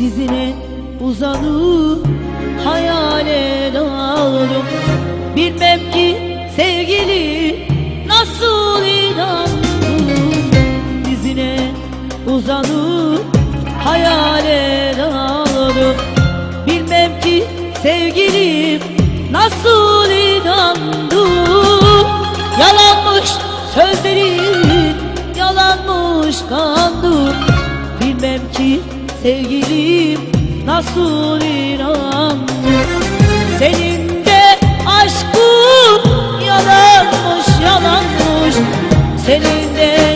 dizine uzanıp hayale daldım. Bilmem ki sevgili nasıl inandım. Dizine uzanıp hayale daldım. Bilmem ki sevgilim nasıl inandım. Yalanmış sözlerin yalanmış kandım. Bilmem ki sevgilim nasıl inandım Senin de aşkın yalanmış yalanmış Senin de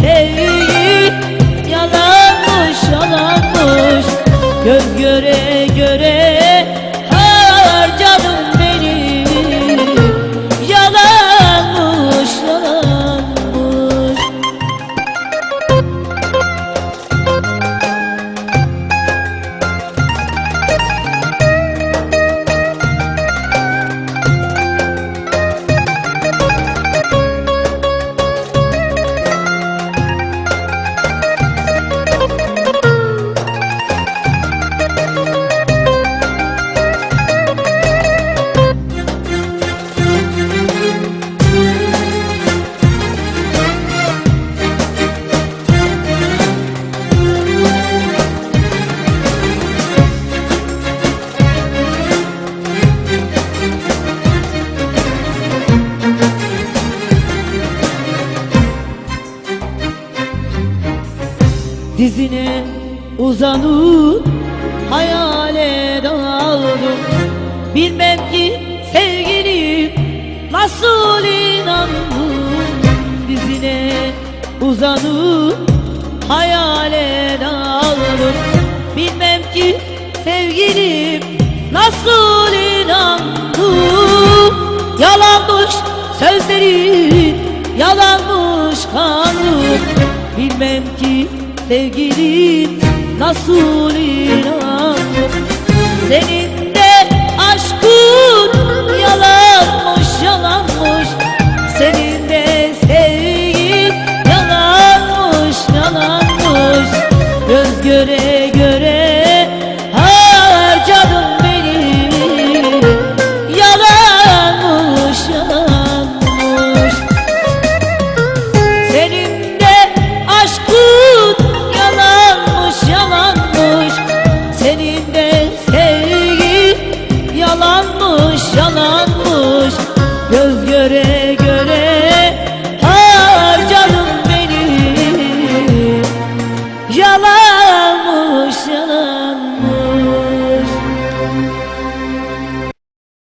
Sevgin yalanmış yalanmış. Göz göre göre Dizine uzanıp hayale daldım. Bilmem ki sevgilim nasıl inandım Dizine uzanıp hayale daldım. Bilmem ki sevgilim nasıl inandım Yalanmış sözlerin sevgilin nasıl inandım Senin de aşkın yalanmış yalanmış. Senin de sevgin yalanmış yalanmış. Göz göre göre yalanmış Göz göre